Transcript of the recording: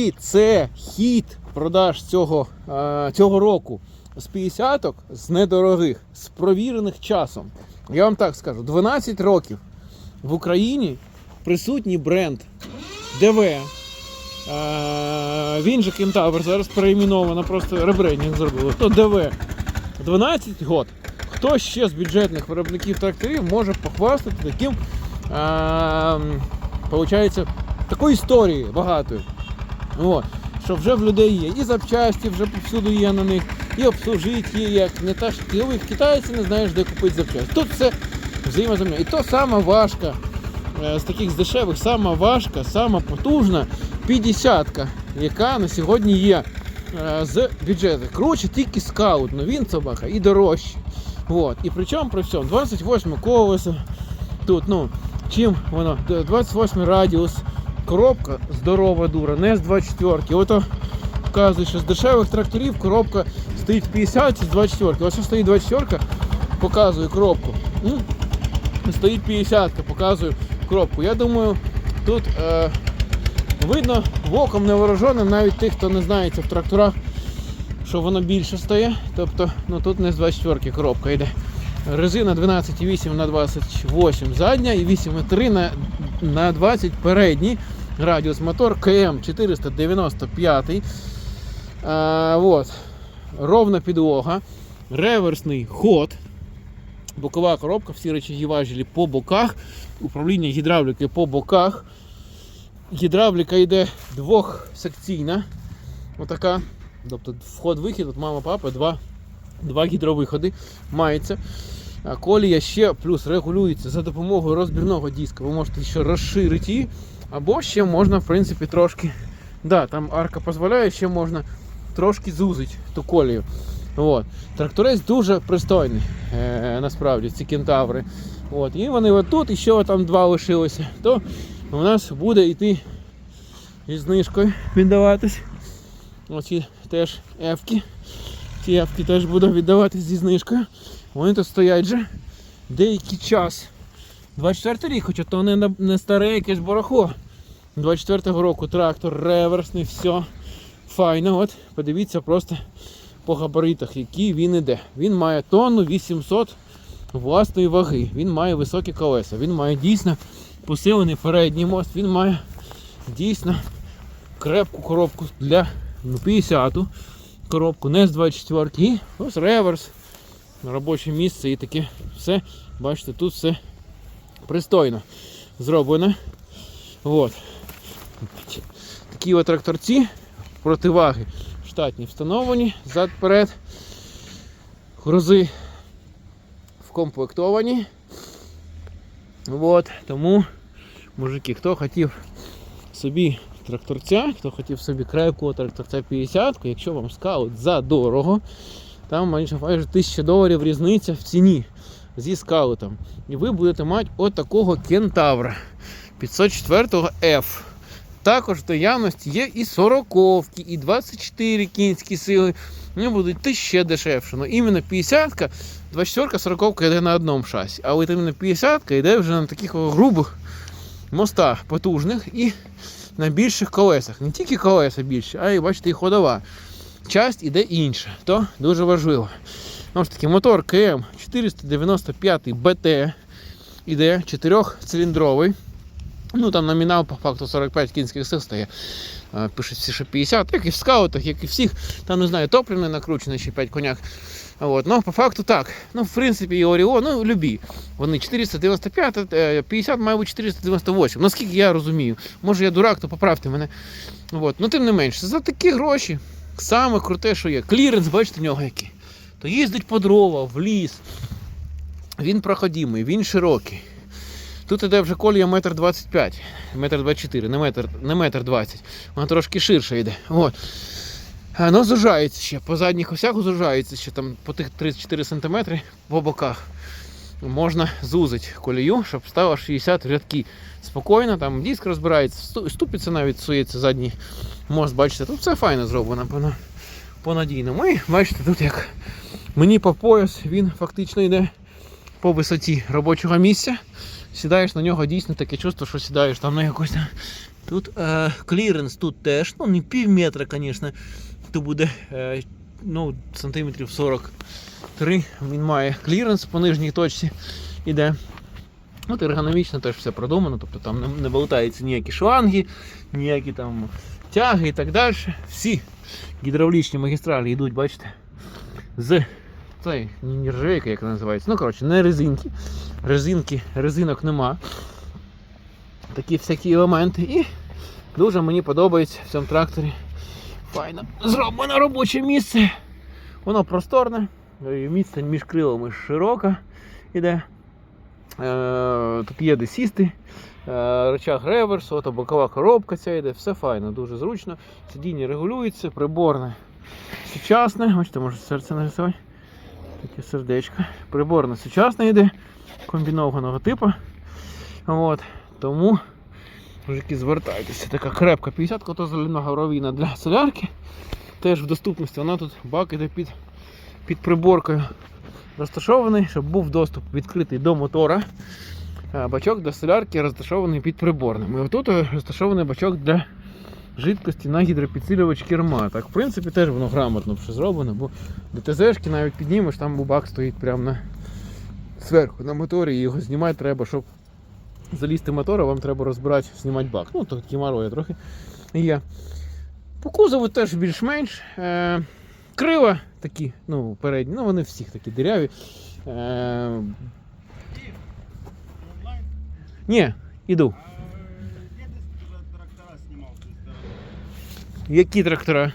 І це хід продаж цього, е, цього року з 50 з недорогих, з провірених часом. Я вам так скажу: 12 років в Україні присутній бренд ДВ. Е, він же Кентавр, зараз переіменовано, просто ребрендінг зробили. То ДВ. 12 год. Хто ще з бюджетних виробників тракторів може похвастати таким, е, получається, такою історією багатою. От. Що вже в людей є і запчасті, вже повсюду є на них, і обслужити є як не та ж ти в китайці не знаєш, де купити запчасті. Тут все взаємозамінно. І то сама важка е, з таких дешевих, сама важка, сама потужна 50-ка, яка на сьогодні є е, з бюджету. Коротше, тільки скаут, ну він собака і дорожче. От. І при чому при всьому 28 колесо. Тут, ну, чим воно? 28 радіус, коробка здорова дура, не з 24. Ото вказує, що з дешевих тракторів коробка стоїть 50 чи з 24. Ось стоїть 24, показує коробку. Стоїть 50-ка, показує коробку. Я думаю, тут е, видно воком невооруженим навіть тих, хто не знається в тракторах, що воно більше стає. Тобто, ну тут не з 24 коробка йде. Резина 12,8 на 28 задня і 8,3 на, на 20 передній. Радіус мотор КМ 495. А, вот. Ровна підлога, реверсний ход, бокова коробка, всі речі важелі по боках, управління гідравліки по боках. Гідравліка йде двохсекційна. Отака. Тобто вход-вихід, от мама, папа, два, два гідровиходи мається. А колія ще плюс регулюється за допомогою розбірного диска. Ви можете ще розширити її, або ще можна, в принципі, трошки. Да, там арка дозволяє, ще можна трошки зузити ту колію. От. Тракторець дуже пристойний, е, насправді, ці кентаври. От. І вони отут, і ще там два лишилося, то у нас буде йти із знижкою віддаватись. Оці теж ефки. Ці ефки теж буду віддаватись зі знижкою. Вони тут стоять же деякий час. 24 рік, хоча то не, не старе якесь барахло. 24-го року трактор реверсний, все файно. От подивіться просто по габаритах, який він іде. Він має тонну 800 власної ваги. Він має високі колеса. Він має дійсно посилений передній мост. Він має дійсно крепку коробку для ну, 50-ту коробку, не з 24 і ось реверс робоче місце і таке все. Бачите, тут все пристойно зроблено. От. Такі от тракторці, противаги штатні встановлені, зад-перед. Грузи вкомплектовані. От, тому, мужики, хто хотів собі тракторця, хто хотів собі крепкого тракторця 50, якщо вам скаут за дорого, там майже майже 1000 доларів різниця в ціні зі скаутом. І ви будете мати от такого кентавра 504 F. Також в наявності є і 40 і 24 кінські сили. Вони будуть йти ще дешевше. Ну іменно 50-ка, 24 40 йде на одному шасі. А от іменно 50 йде вже на таких грубих мостах потужних і на більших колесах. Не тільки колеса більші, а й бачите, і ходова. Часть іде інша, то дуже важливо. Знову ж таки, мотор КМ 495 БТ іде 4-циліндровий. Ну там номінал по факту 45 кінських сил стає. Пишуть що 50, як і в скаутах, як і всіх. Там не знаю, топливне накручене ще 5 коняк. От, ну, по факту так. Ну, в принципі, і Оріо, ну, любі. Вони 495, е, 50, мабуть, 498. Наскільки я розумію. Може я дурак, то поправте мене. От. Ну, тим не менше, за такі гроші саме круте, що є. Кліренс, бачите, в нього який. То їздить по дрова, в ліс. Він проходимий, він широкий. Тут іде вже колія метр 25, метр 24, не метр, не метр 20. Вона трошки ширше йде. От. А, Ну, зужається ще. По задніх осях зужається ще там по тих 34 см по боках. Можна зузити колію, щоб стало 60 рядки. Спокійно, там диск розбирається, сту- ступиця навіть сується задній мост, бачите, тут все файно зроблено по, по надійному. І бачите, тут як мені по пояс він фактично йде по висоті робочого місця. Сідаєш на нього дійсно таке чувство, що сідаєш там на якусь Тут е, кліренс тут теж, ну не пів метра, звісно. Тут буде е, ну, сантиметрів 43. Він має кліренс по нижній точці іде. От ергономічно теж все продумано, тобто там не, не болтаються ніякі шланги, ніякі там тяги і так далі. Всі гідравлічні магістралі йдуть, бачите, з цей не нержавейка, як називається. Ну, коротше, не резинки. Резинки, резинок нема. Такі всякі елементи. І дуже мені подобається в цьому тракторі. Файно зроблено робоче місце. Воно просторне, і відстань між крилами широка іде. Е, тут є де сісти, е, рычаг реверсу, ото бокова коробка ця йде, все файно, дуже зручно. Сидіння регулюється, приборне сучасне. Бачите, можу серце нарисувати. Таке сердечко. Приборне сучасне йде, комбінованого типу. От, тому мужики, звертайтеся. Така крепка 50 то зеленого ровіна для солярки. Теж в доступності. Вона тут бак іде під, під приборкою розташований, щоб був доступ відкритий до мотора. Бачок для солярки розташований під приборним. І отут розташований бачок для жидкості на гідропідсилювач керма. Так, в принципі, теж воно грамотно все зроблено, бо ДТЗшки навіть піднімеш, там бак стоїть прямо на зверху на моторі, і його знімати треба, щоб залізти мотора, вам треба розбирати, знімати бак. Ну, то геморроя трохи є. По кузову теж більш-менш. Е, крила такі, ну, передні, ну вони всіх такі диряві. Е, ні, іду. А, сторони. Які трактора?